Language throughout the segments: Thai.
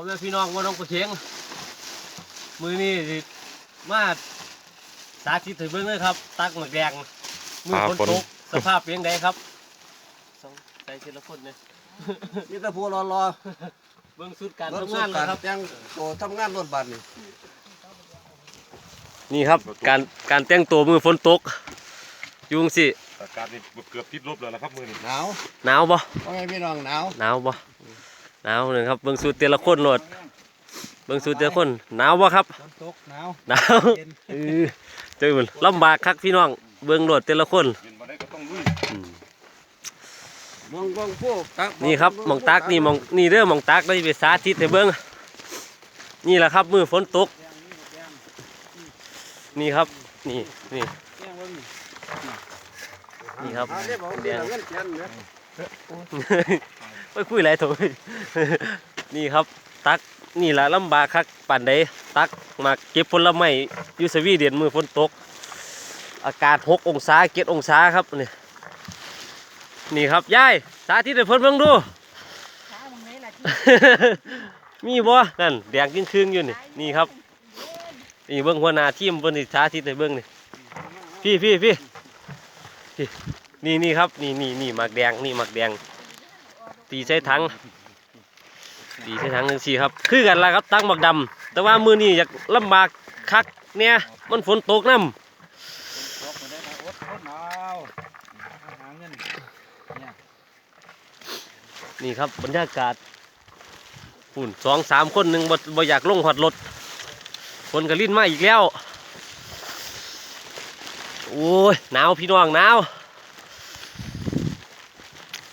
ผมเป็นพี่น้องว่าน้องกระเชียงมือนี่สิมาสาธิตให้เบิ่งเลยครับ ตักหมักแดงมือฝนตกสภาพเป็นยังไงครับสองใจทีละคนเนี่ยมีแต่ผู้รอรอเบิ่งสุดการรถทำสู้งานเลกัยนครับยังโตทำงานรถบัสนี่นี่ครับการการแต่งตัวมือฝนตกยุงสิอากาศนี่เกือบติดลบแล้วนะครับมือนี่หนาวหนาวบ่ว่าไงพี่น้องหนาวหนาวบ่ หนาวเลยครับเบิ่งสูตรแต่ละคนโลดเบิ่งสูตรแต่ละคนหนาวบ่ครับฝนตกหนาวหนาวเออเจอมันลำบากคักพี่น้องเบิ่งโลดแต่ละคนเย็นมาได้ก็ต้องลุยอืมมองมองพวกตักนี่ครับหมองตักนี่หมองนี่เด้อหมองตักได้ไปสาธิตให้เบิ่งนี่แหละครับมือฝนตก นี่ครับนี่นี่นี่ครับหาเรียกบอกแดเดี๋ยวง เงินเดือนเนี่ยไปคุยไรโถยนี่ครับ ตักนี่แหละลำบากคักปานใดตักมาเก็บผลไม้อยูสวีเดนมือฝนตก อากาศหกองศาเจ็ดองศาครับนี่นี่ครับยายสาธิตให้เพิ่นเบิ่งดูช้ามึงไหนล่ะที่มีบ่นั่นแดงครึ่งๆอยู่นี่นี่ครับนี่เบิ่งหัวหน้าทีมเพิ่นสิสาธิตให้เบิ่งนี่พี่พี่พี่ นี่นี่ครับ นี่นี่นี่หมากแดงนี่หมากแดง ตีใส่ถังตีใส่ถังจังซี่ครับ คือกันละครับตั้งหมากดำแต่ว่ามือนี้อยากลำบากคักเนี่ยมันฝนตกน้ำนี่ครับบรรยากาศฝุ่นสองสามคนหนึ่งบ่บอยากลงหอดรถคนก็ลิ้นมาอีกแล้ว โอ้ยหนาวพี่น้องหนาว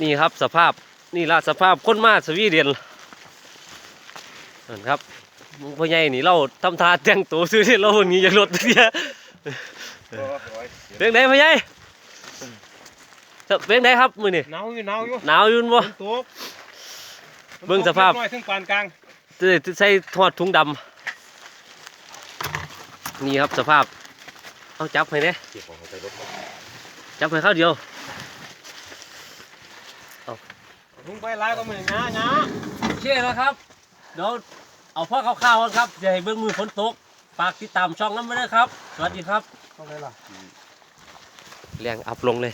นี่ครับสภาพนี่ละสภาพคนมาสวีเดนนั่นครับหมึงพ่อใหญ่นี่เราทำทาแต่งตัวซื้อที่เราหนีจากรถเดียเป็นไงพ่อใหญ่เป็นไงครับมือนี่หนาวอยู่หนาวอยู่หนาวอยุ่นบ่ฝนตกเบิ่งสภาพน้อยถึงปานกลางจะได้ใส่ทอดถุงดำนี่ครับสภาพเอาจับให้เนี่ยเก็บของใส่รถจับให้ข้าวเดียว ลุงไปไล่ก็มือหนาหนาโอเคแล้วครับ เดี๋ยวเอาพ่อข้าวๆก่อนครับจะให้เบิ่งมือฝนตกฝากติดตามช่องน้ำไว้ด้วยครับ สวัสดีครับเท่าไหรล่ะ แรงอัพลงเลย